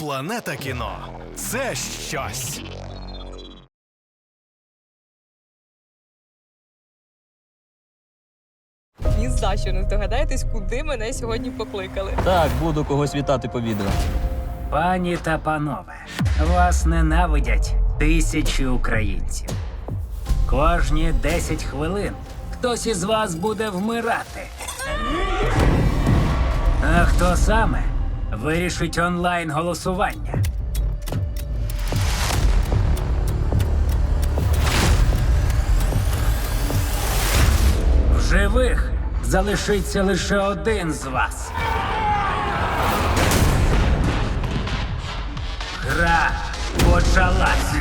Планета кіно це щось. Ні за що не здогадаєтесь, куди мене сьогодні покликали. Так, буду когось вітати по відео. Пані та панове, вас ненавидять тисячі українців. Кожні 10 хвилин хтось із вас буде вмирати. А хто саме вирішить онлайн голосування? В живих залишиться лише один з вас. Гра почалась.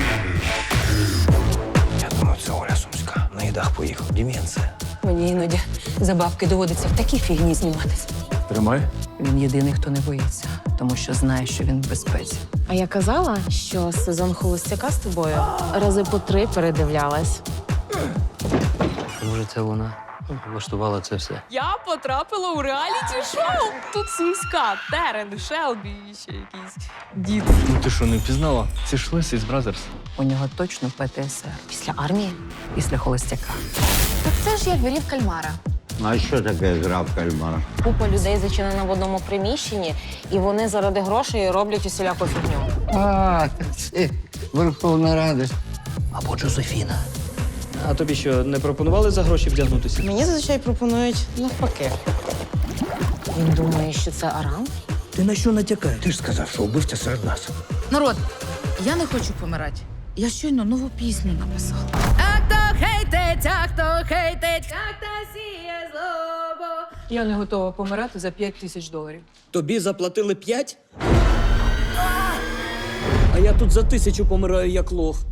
Я думаю, це Оля Сумська. На їдах поїхав. Дім'янце. Мені іноді за бабки доводиться в такій фігні зніматися. Тримай. Він єдиний, хто не боїться, тому що знає, що він в безпеці. А я казала, що сезон холостяка з тобою рази по три передивлялась. Може, це вона влаштувала це все. Я потрапила у реаліті шоу. Тут сумська, Терен, Шелбі і ще якийсь дід. Ну ти що, не впізнала? Це ж Лесі з Бразерс. У нього точно ПТСР Після армії. після холостяка. Так це ж як грів кальмара. А що таке гра в кальмара? Купа людей зачинена в одному приміщенні, і вони заради грошей роблять усіляку фігню. А, це Верховна Рада. Або Джозефіна. А тобі що, не пропонували за гроші вдягнутися? Мені зазвичай пропонують навпаки. Він думає, що це Арам? Ти на що натякаєш? Ти ж сказав, що вбивця серед нас. Народ, я не хочу помирати. Я щойно нову пісню написала. Я не готова помирати за 5 тисяч доларів. Тобі заплатили п'ять? А я тут за тисячу помираю як лох.